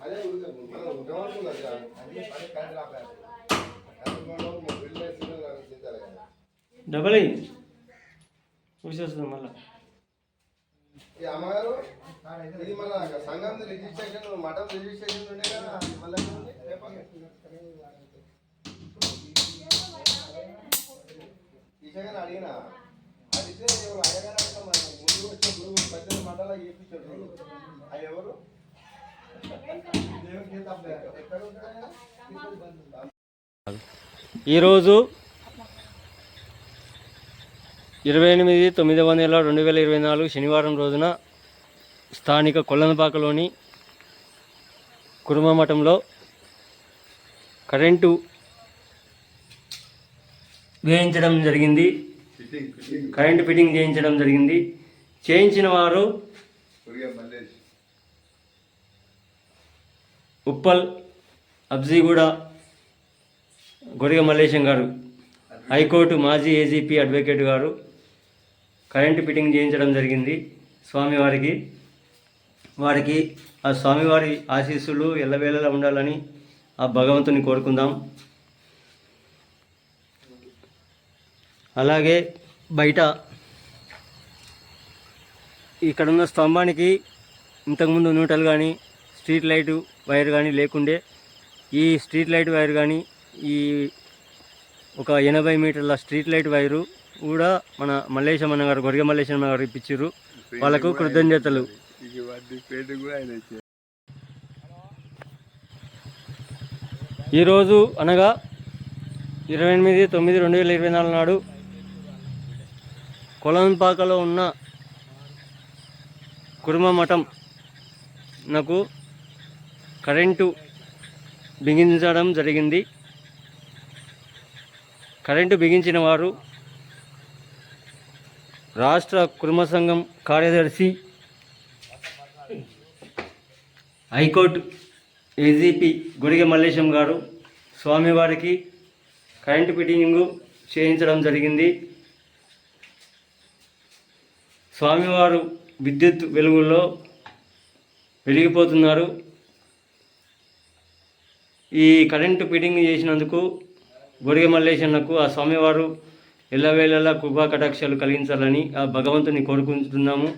అదే మనం ఉండమనుకున్నది కాదు. అదే కాదు రాలేదు. అందుకోసం మా బిల్లు వేసిందో డబల్ అయ్యి చూసేస్తుంది మళ్ళీ ఈ అమ్మగారు ఇది మన సంఘం రిజిస్ట్రేషన్ మఠం రిజిస్ట్రేషన్ ఉండే కదా మళ్ళీ ఈశాగారు అడిగినా అడిగితే ఎవరు అయ్యగారు అడగ ముందు వచ్చిన గురువు పెద్ద మండలా చేపించాడు అది ఎవరు? ఈరోజు ఇరవై ఎనిమిది తొమ్మిదవ నెల రెండు వేల ఇరవై నాలుగు శనివారం రోజున స్థానిక కొల్లనపాకలోని కురుమ మఠంలో కరెంటు వేయించడం జరిగింది. కరెంటు ఫిట్టింగ్ చేయించడం జరిగింది. చేయించిన వారు ఉప్పల్ అబ్జీగూడ గొరిగ మల్లేశం గారు హైకోర్టు మాజీ ఏజీపీ అడ్వకేట్ గారు కరెంటు ఫిట్టింగ్ చేయించడం జరిగింది. స్వామివారికి వారికి ఆ స్వామివారి ఆశీస్సులు ఎల్లవేళలా ఉండాలని ఆ భగవంతుని కోరుకుందాం. అలాగే బయట ఇక్కడున్న స్తంభానికి ఇంతకుముందు నూటలు కానీ స్ట్రీట్ లైట్ వైర్ కానీ లేకుండే ఈ స్ట్రీట్ లైట్ వైర్ కానీ ఈ ఒక ఎనభై మీటర్ల స్ట్రీట్ లైట్ వైరు కూడా మన మల్లేశం అన్న గారు గొరిగ మల్లేశం అన్న గారు ఇప్పించారు వాళ్ళకు కృతజ్ఞతలు. ఈరోజు అనగా ఇరవై ఎనిమిది తొమ్మిది రెండు వేల ఇరవై నాలుగు నాడు కొలంపాకలో ఉన్న కుర్మ మఠం నాకు కరెంటు బిగించడం జరిగింది. కరెంటు బిగించిన వారు రాష్ట్ర కుటుంబ సంఘం కార్యదర్శి హైకోర్టు ఏజీపీ గుడిగ మల్లేశం గారు స్వామివారికి కరెంటు ఫిట్టింగు చేయించడం జరిగింది. స్వామివారు విద్యుత్ వెలుగుల్లో వెలిగిపోతున్నారు. ఈ కరెంటు ఫిట్టింగ్ చేసినందుకు గొడిగ మల్లేశన్నకు ఆ స్వామివారు ఎల్లవేళలా కృపా కటాక్షాలు కలిగించాలని ఆ భగవంతుని కోరుకుంటున్నాము.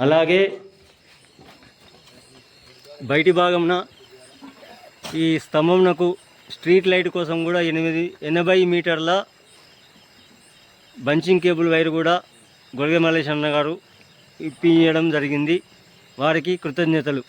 అలాగే బయటి భాగంన ఈ స్తంభంనకు స్ట్రీట్ లైట్ కోసం కూడా ఎనిమిది ఎనభై మీటర్ల బంచింగ్ కేబుల్ వైర్ కూడా గొడిగ మల్లేశ్ అన్న గారు ఇప్పించడం జరిగింది. వారికి కృతజ్ఞతలు.